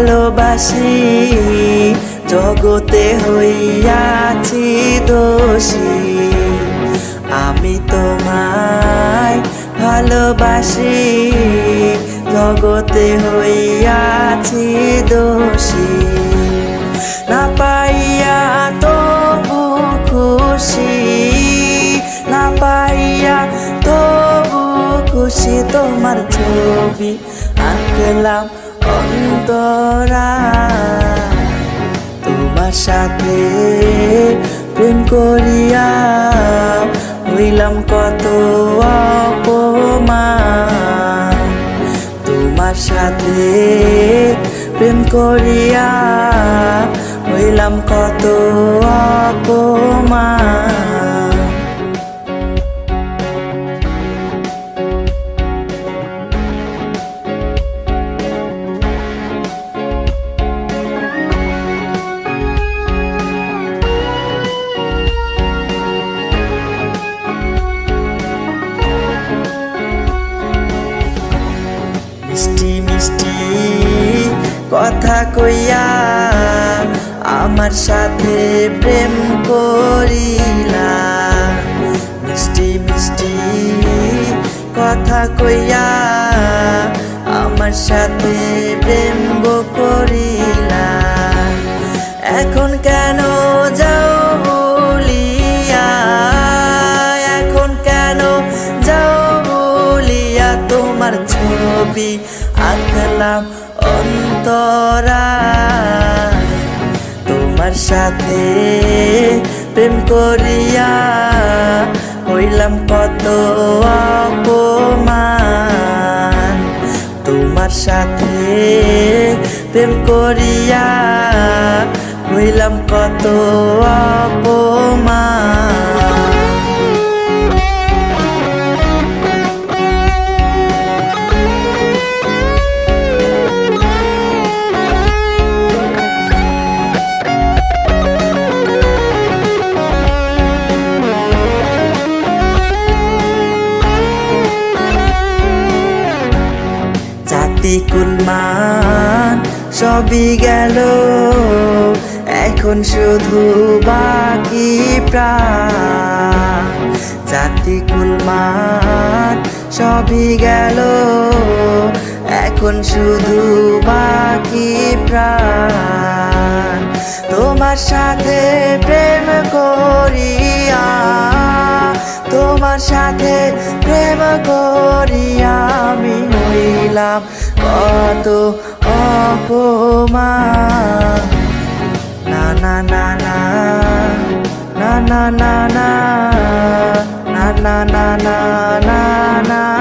ভালোবাসি, জগতে হইয়াছি দোষী। আমি তোমায় ভালোবাসি, জগতে হইয়াছি দোষী। না পাইয়া তবু খুশি, না পাইয়া তবু খুশি তোমার ছবি আঁকলাম। অন্তরা, তোমার সাথে প্রেম করিয়া হইলাম কত অপমান। তোমার সাথে প্রেম করিয়া হইলাম কত অপমান কথা কইয়া আমার সাথে প্রেম করিলা। মিষ্টি মিষ্টি কথা কইয়া আমার সাথে প্রেম করিলা। এখন কেন তোমার ছবি আঁকলাম অন্তরা। তোমার সাথে প্রেম করিয়া হইলাম কত অপমান। তোমার সাথে প্রেম করিয়া হইলাম কত জাতি কুলমান সবই গেল। এখন শুধু বাকি প্রাণ। জাতি কুলমান সবই গেল। এখন শুধু বাকি প্রাণ। তোমার সাথে প্রেম করিয়া, তোমার সাথে প্রেম করিয়া আমি হইলাম কত অপমান। না না না না। না না না না। না না না না